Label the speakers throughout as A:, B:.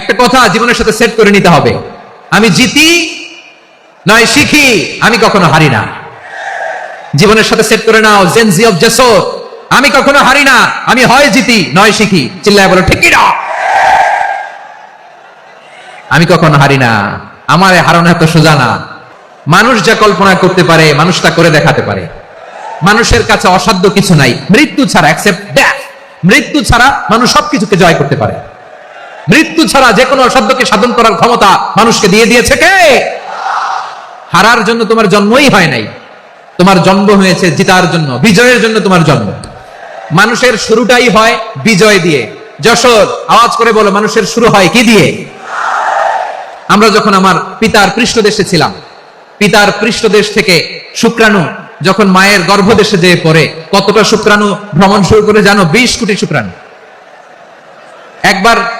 A: একটা কথা জীবনের সাথে সেট করে নিতে হবে। আমি জিতি, নয় শিখি, আমি কখনো হারি না। জীবনের সাথে সেট করে নাও জেনজি অফ জেসর আমি কখনো হারি না, আমি হয় জিতি, নয় শিখি। চিল্লায় বলো ঠিক না। আমি কখনো হারি না, আমার হারানো এত সোজা না। মানুষ যা কল্পনা করতে পারে, মানুষ তা করে দেখাতে পারে। মানুষের কাছে অসাধ্য কিছু নাই। মৃত্যু ছাড়া মৃত্যু ছাড়া মানুষ সবকিছুকে জয় করতে পারে। মৃত্যু ছাড়া যে কোনো অসাধ্যকে সাধন করার ক্ষমতা মানুষকে দিয়ে দিয়েছে কে? হারার জন্য তোমার জন্মই হয় নাই। তোমার জন্ম হয়েছে জিতার জন্য, বিজয়ের জন্য তোমার জন্ম। মানুষের শুরুটাই হয় বিজয় দিয়ে। যশোর, আওয়াজ করে বলো, মানুষের শুরু হয় কি দিয়ে? আমরা যখন আমার পিতার পৃষ্ঠদেশে ছিলাম, পিতার পৃষ্ঠদেশ থেকে শুক্রাণু যখন মায়ের গর্ভদেশে যেয়ে পড়ে, কতটা শুক্রাণু ভ্রমণ শুরু করে জানো? বিশ কোটি শুক্রাণু। একবার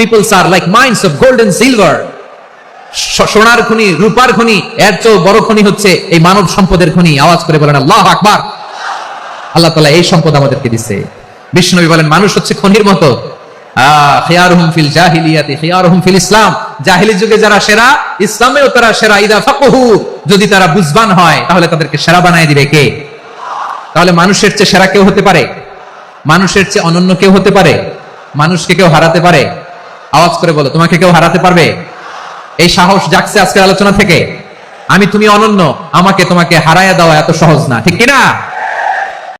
A: peoples are like minds of gold and silver সোনার খনি, রূপার খনি, এর চেয়েও বড় খনি হচ্ছে এই মানব সম্পদের খনি। আওয়াজ করে বলেন, আল্লাহ আকবার! আল্লাহ তাআলা এই সম্পদ আমাদেরকে দিচ্ছে বিষ্ণুনবী বলেন, মানুষ হচ্ছে খনির মতো। ইসলাম। যুগে যারা সেরা, ইসলামেও তারা সেরা। ইদা ফাকহু, যদি তারা বুঝবান হয়, তাহলে তাদেরকে সেরা বানায় দিবে কে? তাহলে মানুষের চেয়ে সেরা কেউ হতে পারে? মানুষের চেয়ে অনন্য কেউ হতে পারে? মানুষকে কেউ হারাতে পারে? আওয়াজ করে বলো, তোমাকে কেউ হারাতে পারবে? এই সাহস জাগছে আজকের আলোচনা থেকে। আমি, তুমি অনন্য, আমাকে তোমাকে হারাইয়া দেওয়া এত সহজ না, ঠিক কিনা?